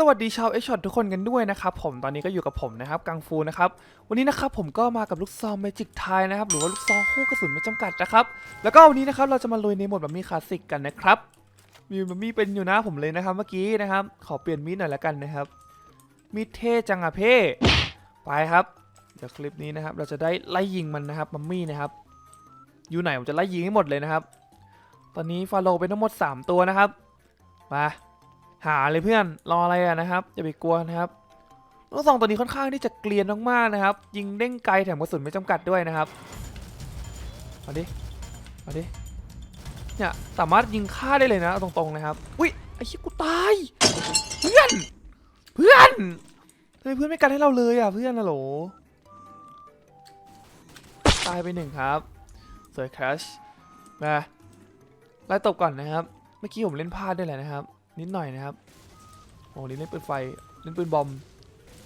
สวัสดีชาวเอชช็อตทุกคนกันด้วยนะครับผมตอนนี้ก็อยู่กับผมนะครับกังฟูนะครับวันนี้นะครับผมก็มากับลูกซองเมจิกไทยนะครับหรือว่าลูกซองคู่กระสุนไม่จำกัดนะครับแล้วก็วันนี้นะครับเราจะมาลุยในโหมดแบบมีคลาสสิกกันนะครับมีแบบมีเป็นอยู่น้าผมเลยนะครับเมื่อกี้นะครับขอเปลี่ยนมีดหน่อยละกันนะครับมีดเท่จังอะเพ่ไปครับเดี๋ยวคลิปนี้นะครับเราจะได้ไล่ยิงมันนะครับมัมมี่นะครับอยู่ไหนผมจะไล่ยิงให้หมดเลยนะครับ ตอนนี้ฟาโลเป็นทั้งหมด 3 ตัวนะครับมา หาเลยเพื่อนรออะไรอะนะครับอย่าไปกลัวนะครับลูกซองตัวนี้ค่อนข้างที่จะเกลียนมากๆนะครับ ยิงเด้งไกลแถมกระสุนไม่จำกัดด้วยนะครับมาดิมาดิเนี่ยสามารถยิงฆ่าได้เลยนะตรงๆนะครับอุ้ยไอ้ชิบกูตายเพื่อนเพื่อนทำไมเพื่อนไม่กันให้เราเลยอะเพื่อนนะโหลตายไปหนึ่งครับสวยครัชมาไล่ตบก่อนนะครับ เมื่อกี้ผมเล่นพลาดด้วยแหละนะครับ นิดหน่อยนะครับ โอ้นี่เล่นปืนไฟเล่นปืนบอม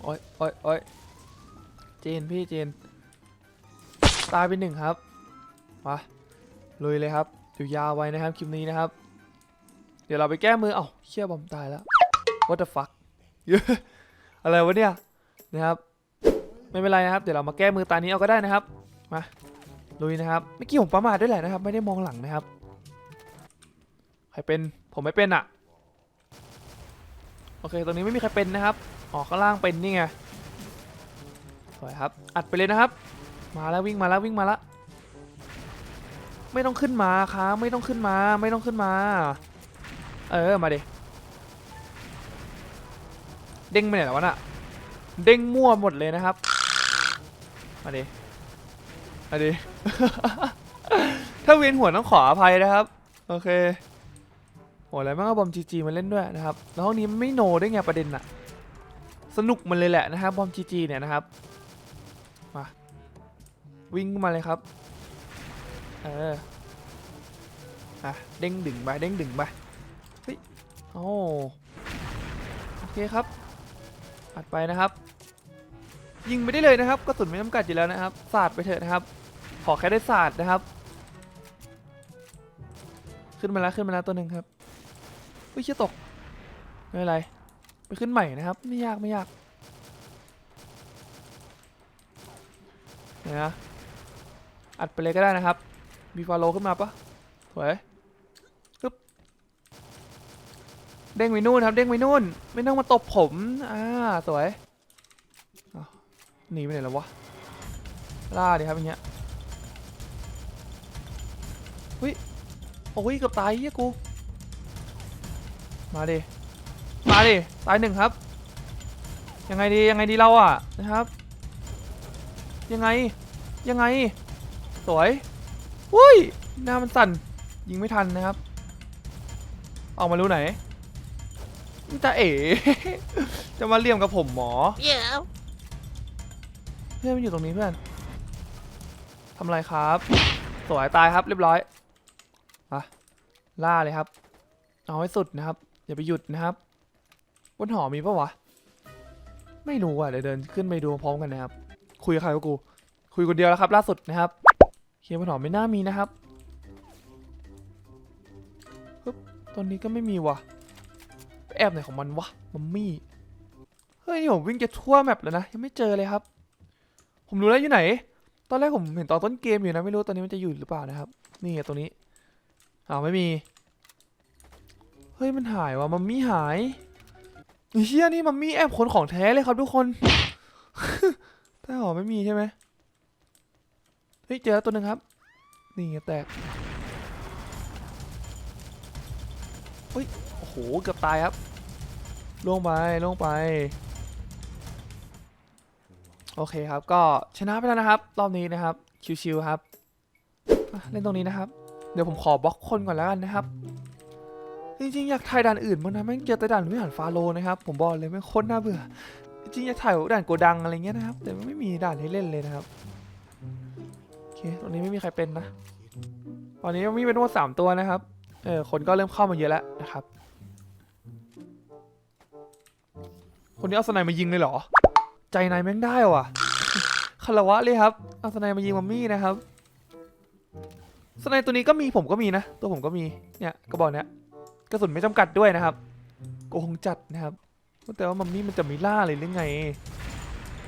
โอ้ยโอ้ยโอ้ยเจนพี่เจน ตายไปหนึ่งครับ มาลุยเลยครับอยู่ยาวไว้นะครับคลิปนี้นะครับ เดี๋ยวเราไปแก้มือ เอ้าเชี่ยบอมตายแล้ว what the fuck อะไรวะเนี่ยนะครับ ไม่เป็นไรนะครับ เดี๋ยวเรามาแก้มือตานี้เอาก็ได้นะครับ มาลุยนะครับเมื่อกี้ผมประมาทด้วยแหละนะครับ ไม่ได้มองหลังนะครับ ใครเป็นผมไม่เป็นอะ โอเคตรงนี้ไม่มีใครเป็นนะครับอ๋อข้างล่างเป็นนี่ไงสวยครับอัดไปเลยนะครับ มาแล้ววิ่งมาแล้ววิ่งมาแล้วไม่ต้องขึ้นมาครับไม่ต้องขึ้นมาไม่ต้องขึ้นมา เออมาเดเด้งไปไหนแล้ววะน่ะเด้งมั่วหมดเลยนะครับ มาเดมาเดถ้าเวียนหัวต้องขออภัยนะครับ โอเค โหแล้วแม่งเอาบอมจีจีมาเล่นด้วยนะครับแล้วห้องนี้มันไม่โนได้ไงประเด็นอะสนุกมันเลยแหละนะครับบอมจีจีเนี่ยนะครับมาวิ่งมาเลยครับเอออะเด้งดึงไปเด้งดึงไปเฮ้ยโอ้โอเคครับอัดไปนะครับ ยิงไปได้เลยนะครับกระสุนไม่จำกัดอยู่แล้วนะครับสาดไปเถอะนะครับ ขอแค่ได้สาดนะครับ ขึ้นมาแล้วขึ้นมาแล้วตัวหนึ่งครับ อุ้ยเชี่ยตกไม่เป็นไร ไปขึ้นใหม่นะครับ ไม่ยากไม่ยากนะอัดไปเลยก็ได้นะครับมีฟาโลขึ้นมาปะสวยปึ๊บเด้งไปนู่นครับ เด้งไปนู่น ไม่ต้องมาตบผม อ่า สวยหนีไปไหนแล้ววะ ล่าดิครับอย่างเงี้ย อุ้ย โอ้ยเกือบตายเฮียกู มาดิ มาดิ ตายหนึ่งครับ ยังไงดียังไงดีเราอะนะครับ ยังไง ยังไง สวยอุ้ย หน้ามันสั่น ยิงไม่ทันนะครับ ออกมารู้ไหนนี่ตาเอ๋ จะมาเลี่ยมกับผมหมอ Yeah. เพื่อนมันอยู่ตรงนี้เพื่อนทำอะไรครับ สวยตายครับเรียบร้อยมาล่าเลยครับ เอาให้สุดนะครับ อย่าไปหยุดนะครับ บนหอมีปะวะ ไม่รู้อะเดี๋ยวเดินขึ้นไปดูพร้อมกันนะครับ คุยกับใครวะกู คุยคนเดียวแล้วครับ ล่าสุดนะครับเคียบนหอไม่น่ามีนะครับปึ๊บตอนนี้ก็ไม่มีวะแอบไหนของมันวะ มัมมี่ เฮ้ยนี่ผมวิ่งจะทั่วแมปแล้วนะ ยังไม่เจอเลยครับ ผมรู้แล้วอยู่ไหน ตอนแรกผมเห็นตอนต้นเกมอยู่นะ ไม่รู้ตอนนี้มันจะอยู่หรือเปล่านะครับ นี่ตรงนี้อ้าวไม่มี ฮ้ยมันหายว่ะมัมมี่หายอ้เชี่ยนี่มัมมี่แอบคนของแท้เลยครับทุกคนถ้าหอไม่มีใช่ไหมเฮ้ยเจอแล้วตัวหนึ่งครับ นี่แตกเฮ้ยโอ้โหเกือบตายครับลงไปลงไป โอเคครับก็ชนะไปแล้วนะครับ รอบนี้นะครับชิวๆครับเล่นตรงนี้นะครับ เดี๋ยวผมขอบล็อกคนก่อนแล้วกันนะครับ จริงๆอยากถ่ายด่านอื่นบ้างนะแม่งเจอแต่ด่านวิหารฟาโลนะครับผมบอกเลยแม่งโคตรน่าเบื่อ จริงอยากถ่ายด่านโกดังอะไรเงี้ยนะครับ แต่มันไม่มีด่านให้เล่นเลยนะครับโอเคตรงนี้ไม่มีใครเป็นนะตอนนี้มีเป็นทั้งหมดสามตัวนะครับเออคนก็เริ่มเข้ามาเยอะแล้วนะครับ คนนี้เอาสไนด์มายิงเลยเหรอ ใจนายแม่งได้ว่ะคารวะเลยครับเอาสไนด์มายิงมัมมี่นะครับสไนด์ตัวนี้ก็มีผมก็มีนะ ตัวผมก็มีเนี่ยกระบอกเนี้ย กระสุนไม่จำกัดด้วยนะครับโกงจัดนะครับแต่ว่ามัมมี่มันจะไม่ล่าเลยหรือไง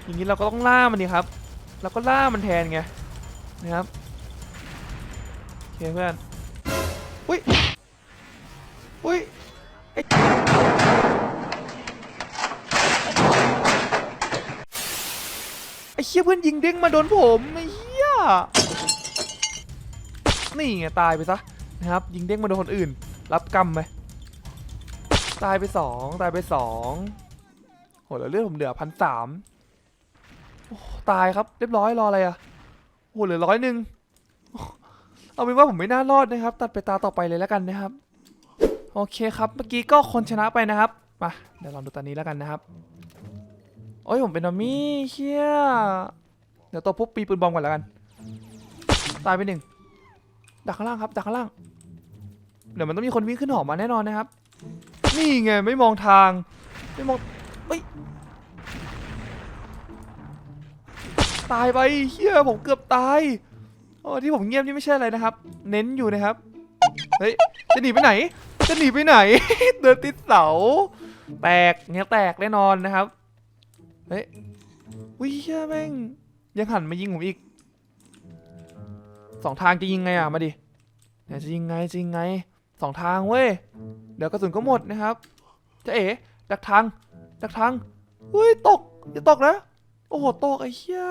อย่างนี้เราก็ต้องล่ามันดิครับเราก็ล่ามันแทนไงนะครับโอเคเพื่อนอุ้ยอุ้ยไอ้ไอ้เชี่ยเพื่อนยิงเด้งมาโดนผมไอ้เหี้ยนี่ไงตายไปซะนะครับยิงเด้งมาโดนคนอื่น รับกรรมไปตายไปสองตายไปสองโหแล้วเลือดผมเหลือพันสามตายครับเรียบร้อยรออะไรอะโอ้เหลือร้อยหนึ่งเอาเป็นว่าผมไม่น่ารอดนะครับ ตัดไปตาต่อไปเลยแล้วกันนะครับ โอเคครับ เมื่อกี้ก็คนชนะไปนะครับมาเดี๋ยวลองดูตอนนี้แล้วกันนะครับโอ้ยผมเป็นนอมมี่เชี่ยเดี๋ยวตัวปุ๊บปีปืนบอมก่อนแล้วกัน ตายไปหนึ่งดักข้างล่างครับดักข้างล่าง เดี๋ยวมันต้องมีคนวิ่งขึ้นหอมาแน่นอนนะครับ นี่ไงไม่มองทางไม่มองเฮ้ยตายไปเฮียผมเกือบตายโอ้ที่ผมเงียบนี่ไม่ใช่อะไรนะครับ เน้นอยู่นะครับเฮ้ยจะหนีไปไหน จะหนีไปไหน เดินติดเสา แตกเงี้ยแตกแน่นอนนะครับเฮ้ยวิเฮียแม่งยังหันมายิงผมอีกสองทางจะยิงไงอะมาดิเนี่ยจะยิงไงจะยิงไง สองทางเว้ย เดี๋ยวกระสุนก็หมดนะครับจะเอ๋ดักทาง ดักทางเฮ้ยตกอย่าตกนะ โอ้โหตกไอ้เหี้ย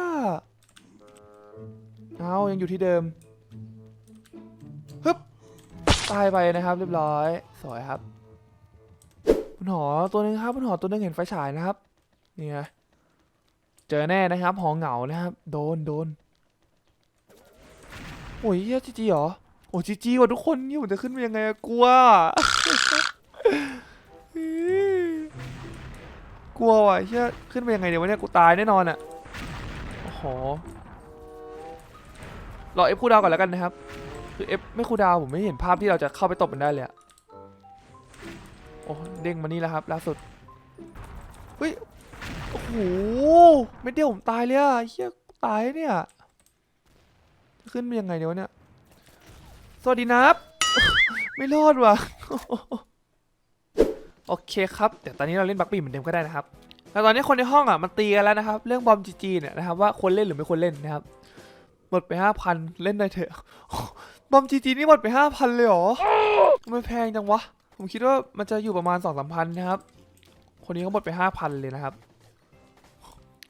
เอายังอยู่ที่เดิมฮึบตายไปนะครับ เรียบร้อยสวยครับบนหอตัวนึงครับบนหอตัวนึงเห็นไฟฉายนะครับนี่ไงเจอแน่นะครับหอเหงานะครับ โดนโดนโอ้ยเหี้ยจีจีเหรอ โอ้จีจีว่ะทุกคนนี่ผมจะขึ้นไปยังไงอะกลัว กลัวว่ะเชี่ยขึ้นไปยังไงเดี๋ยววะเนี่ยกูตายแน่นอนอะโอ้โหรอเอฟคูดาวก่อนแล้วกันนะครับ คือเอฟไม่คูดาวผมไม่เห็นภาพที่เราจะเข้าไปตบมันได้เลยอะโอ้เด้งมานี่แล้วครับล่าสุดเฮ้ยโอ้โหไม่เดียวผมตายเลยอะเฮียกูตายเนี่ย ขึ้นไปยังไงเดี๋ยวเนี่ย สวัสดีนับ ไม่รอดว่ะ โอเคครับเดี๋ยวตอนนี้เราเล่นบักปี้เหมือนเดิมก็ได้นะครับแล้วตอนนี้คนในห้องอะมันตีกันแล้วนะครับ เรื่องบอมจีจีเนี่ยนะครับว่าควรเล่นหรือไม่ควรเล่นนะครับ หมดไปห้าพันเล่นได้เถอะ บอมจีจีนี่หมดไปห้าพันเลยเหรอทำไมแพงจังวะ ผมคิดว่ามันจะอยู่ประมาณสองสามพันนะครับ คนนี้เขาหมดไปห้าพันเลยนะครับ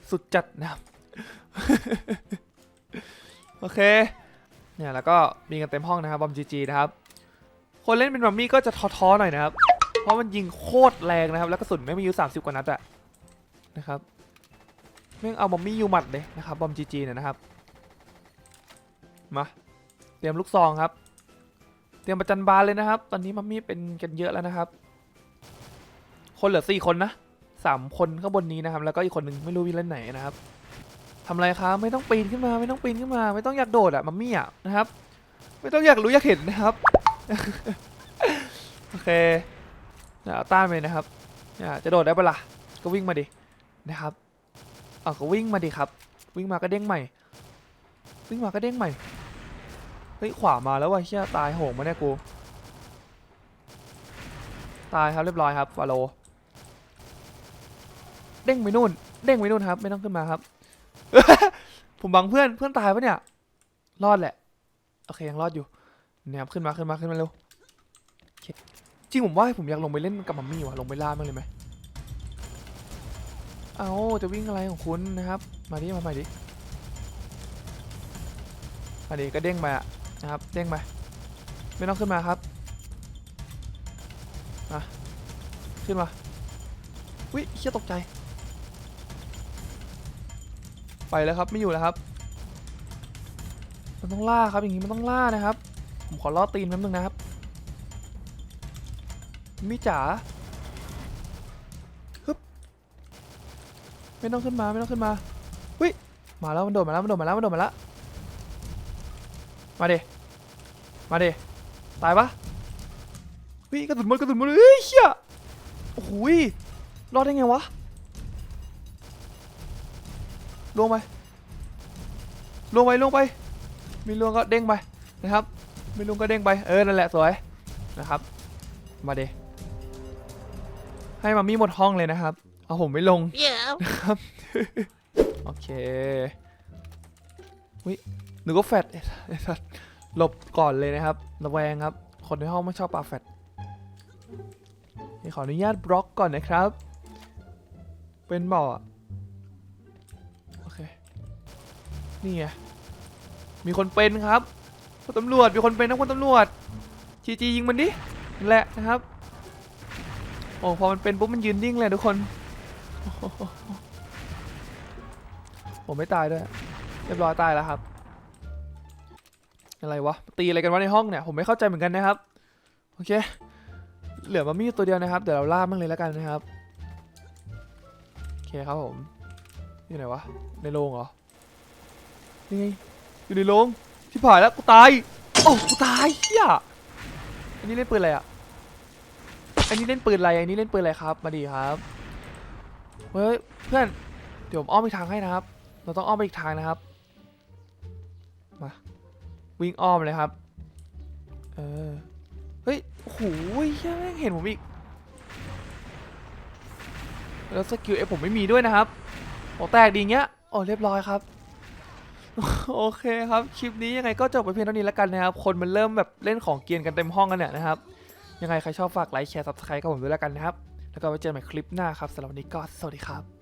สุดจัดนะครับ โอเค เนี่ยแล้วก็มีกันเต็มห้องนะครับบอมจีจีนะครับคนเล่นเป็นมัมมี่ก็จะท้อๆหน่อยนะครับ เพราะมันยิงโคตรแรงนะครับ แล้วกระสุนไม่มีอยู่30กว่านัดอะนะครับแม่งเอาบอมมี่ยูหมัดเลยนะครับบอมจีจีเนี่ยนะครับมาเตรียมลูกซองครับ เตรียมประจันบานเลยนะครับ ตอนนี้มัมมี่เป็นกันเยอะแล้วนะครับ คนเหลือสี่คนนะสามคนข้างบนนี้นะครับ แล้วก็อีกคนหนึ่งไม่รู้วิ่งเล่นไหนนะครับ ทำอะไรครับไม่ต้องปีนขึ้นมาไม่ต้องปีนขึ้นมา ไม่ต้องอยากโดดอะมัมมี่อะนะครับ ไม่ต้องอยากรู้อยากเห็นนะครับโอเคเดี๋ยวเอาต้านไปนะครับเนี่ยจะโดดได้ปะล่ะก็วิ่งมาดินะครับเอาก็วิ่งมาดิครับ วิ่งมาก็เด้งใหม่ วิ่งมาก็เด้งใหม่เฮ้ยขวามาแล้วว่ะเชี่ยตายโหงมาเนี่ยกูตายครับเรียบร้อยครับฟาโลเด้งไปนู่น เด้งไปนู่นครับ ไม่ต้องขึ้นมาครับ ผมบังเพื่อนเพื่อนตายปะเนี่ย รอดแหละ โอเคยังรอดอยู่เนี่ยขึ้นมาขึ้นมาขึ้นมาเร็วจริงผมว่าผมอยากลงไปเล่นกับมัมมี่ว่ะลงไปล่ามันเลยไหมเอาจะวิ่งอะไรของคุณนะครับ มาดิมาใหม่ดิมาดิก็เด้งมาอะนะครับเด้งมาไม่ต้องขึ้นมาครับมาขึ้นมาวิเชี่ยตกใจ ไปแล้วครับไม่อยู่แล้วครับ มันต้องล่าครับอย่างนี้มันต้องล่านะครับ ผมขอล่อตีนแป๊บนึงนะครับมิจ๋าฮึบไม่ต้องขึ้นมาไม่ต้องขึ้นมาวิมาแล้วมันโดดมาแล้วมันโดดมาแล้วมันโดดมาแล้วมาเดมาเดตายปะวิกระสุนหมดกระสุนหมดเฮ้ยเชี่ยโอ้โหยรอดได้ไงวะ ลงไปลงไปลงไป มีลวงก็เด้งไปนะครับมีลวงก็เด้งไปเออนั่นแหละสวยนะครับ มาเดให้มามี่หมดห้องเลยนะครับ เอาผมไม่ลง Yeah. นะครับโอเควินึกว่าแฟดไอ้ไอ้สัสหลบก่อนเลยนะครับระแวงครับ คนในห้องไม่ชอบปาแฟดนี่ขออนุญาตบล็อกก่อนนะครับ เป็นบ่ออะโอ นี่ไง มีคนเป็นครับคุณตำรวจ มีคนเป็นนะคุณตำรวจ จีจียิงมันดินั่นแหละนะครับ โอ้พอมันเป็นปุ๊บมันยืนนิ่งเลยทุกคน ผมไม่ตายด้วย เรียบร้อยตายแล้วครับ อะไรวะ ตีอะไรกันวะในห้องเนี่ย ผมไม่เข้าใจเหมือนกันนะครับ โอเค เหลือมามีตัวเดียวนะครับ เดี๋ยวเราล่ามันเลยแล้วกันนะครับ โอเคครับผม อยู่ไหนวะ ในโรงเหรอ นี่ไงอยู่ในโรงที่ผ่านแล้วกูตายโอ้กูตายเฮียอันนี้เล่นปืนอะไรอะอันนี้เล่นปืนอะไรอันนี้เล่นปืนอะไรครับมาดีครับเฮ้ยเพื่อนเดี๋ยวผมอ้อมอีกทางให้นะครับ เราต้องอ้อมไปอีกทางนะครับมาวิ่งอ้อมเลยครับเออเฮ้ยโอ้โหเหี้ยแม่งเห็นผมอีกแล้วสกิลเอฟผมไม่มีด้วยนะครับโอ้แตกดีเงี้ยโอ้เรียบร้อยครับ โอเคครับ คลิปนี้ยังไงก็จบไปเพียงเท่านี้แล้วกันนะครับ คนมันเริ่มแบบเล่นของเกียนกันเต็มห้องกันเนี่ยนะครับ ยังไงใครชอบฝากไลค์แชร์ซับสไครต์กับผมด้วยแล้วกันนะครับ แล้วก็ไว้เจอกันใหม่คลิปหน้าครับสำหรับวันนี้ก็สวัสดีครับ